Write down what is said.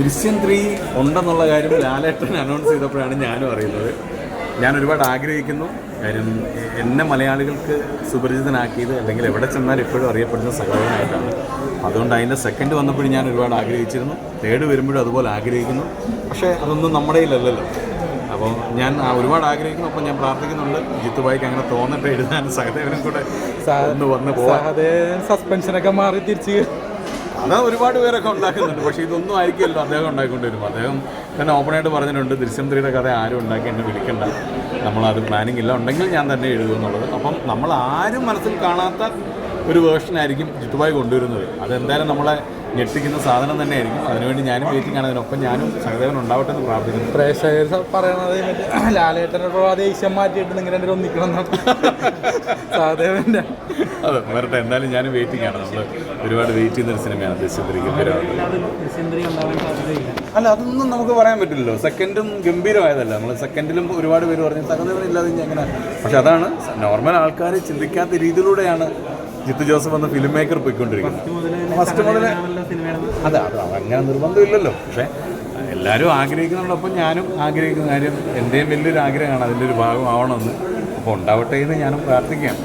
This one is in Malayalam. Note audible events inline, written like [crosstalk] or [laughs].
ദൃശ്യം ത്രീ ഉണ്ടെന്നുള്ള കാര്യം ലാലേട്ടൻ അനൗൺസ് ചെയ്തപ്പോഴാണ് ഞാനും അറിയുന്നത്. ഞാൻ ഒരുപാട് ആഗ്രഹിക്കുന്നു. കാര്യം എന്നെ മലയാളികൾക്ക് സുപരിചിതനാക്കിയത് അല്ലെങ്കിൽ എവിടെ ചെന്നാൽ ഇപ്പോഴും അറിയപ്പെടുന്ന സഹോദരനായിട്ടാണ്. അതുകൊണ്ട് അതിന്റെ സെക്കൻഡ് വന്നപ്പോഴും ഞാൻ ഒരുപാട് ആഗ്രഹിച്ചിരുന്നു. തേർഡ് വരുമ്പോഴും അതുപോലെ ആഗ്രഹിക്കുന്നു. പക്ഷേ അതൊന്നും നമ്മുടെ ഇല്ലല്ലോ അപ്പോൾ ഞാൻ ഒരുപാട് ആഗ്രഹിക്കുന്നു. അപ്പോൾ ഞാൻ പ്രാർത്ഥിക്കുന്നുണ്ട്. ജിത്തുബായിക്ക് അങ്ങനെ തോന്നട്ടെ എഴുതാൻ സഹദേവനും കൂടെ ഒന്ന് വന്ന് പോകാം സസ്പെൻഷനൊക്കെ മാറി തിരിച്ച്. അത് ഒരുപാട് പേരൊക്കെ ഉണ്ടാക്കുന്നുണ്ട്. പക്ഷേ ഇതൊന്നും ആയിരിക്കുമല്ലോ അദ്ദേഹം ഉണ്ടാക്കിക്കൊണ്ടിരുന്നു അദ്ദേഹം തന്നെ ഓപ്പണായിട്ട് പറഞ്ഞിട്ടുണ്ട് ദൃശ്യം ത്രീയുടെ കഥ ആരും ഉണ്ടാക്കി എന്നെ വിളിക്കണ്ട. നമ്മളത് പ്ലാനിങ് ഇല്ല. ഉണ്ടെങ്കിൽ ഞാൻ തന്നെ എഴുതുമെന്നുള്ളത് അപ്പം നമ്മൾ ആരും മനസ്സിൽ കാണാത്ത ഒരു വേർഷൻ ആയിരിക്കും ജിത്തുബായി കൊണ്ടുവരുന്നത്. അതെന്തായാലും നമ്മളെ ഞെട്ടിക്കുന്ന സാധനം തന്നെയായിരിക്കും. അതിനുവേണ്ടി ഞാനും വെയിറ്റിംഗ് ആണ്. അതിനൊപ്പം ഞാനും സഹദേവൻ ഉണ്ടാവട്ടെ എന്ന് പ്രാർത്ഥിക്കുന്നു. പ്രേക്ഷകർ പറയുന്നത് പറയണത് മറ്റേ [clears throat] ലാലേട്ടനോട് ആ മാറ്റിയിട്ട് നിങ്ങൾ രണ്ടുപേരും ഒന്നിക്കണം എന്നാണ്. [laughs] സഹദേവന്റെ അതെ വരട്ടെ എന്തായാലും ഞാനും വെയിറ്റിംഗ് ആണ്. നമ്മൾ ഒരുപാട് വെയിറ്റ് ചെയ്യുന്ന ഒരു സിനിമയാണ് ത്രീ അല്ല അതൊന്നും നമുക്ക് പറയാൻ പറ്റില്ലല്ലോ. സെക്കൻഡും ഗംഭീരമായതല്ല. നമ്മൾ സെക്കൻഡിലും ഒരുപാട് പേര് പറഞ്ഞു സഹദേവൻ ഇല്ലാതെ എങ്ങനെ? പക്ഷെ അതാണ് നോർമൽ ആൾക്കാർ ചിന്തിക്കാത്ത രീതിയിലൂടെയാണ് ജിത്തു ജോസഫ് എന്ന ഫിലിം മേക്കർ പോയിക്കൊണ്ടിരിക്കുന്നത് ഫസ്റ്റ് മുതലേ അതെ അത് അങ്ങനെ നിർബന്ധമില്ലല്ലോ. പക്ഷേ എല്ലാവരും ആഗ്രഹിക്കുന്നുണ്ടപ്പം ഞാനും ആഗ്രഹിക്കുന്ന കാര്യം എന്റെയും വലിയൊരു ആഗ്രഹമാണ് അതിന്റെ ഒരു ഭാഗമാവണമെന്ന്. അപ്പോൾ ഉണ്ടാവട്ടെ എന്ന് ഞാനും പ്രാർത്ഥിക്കുകയാണ്.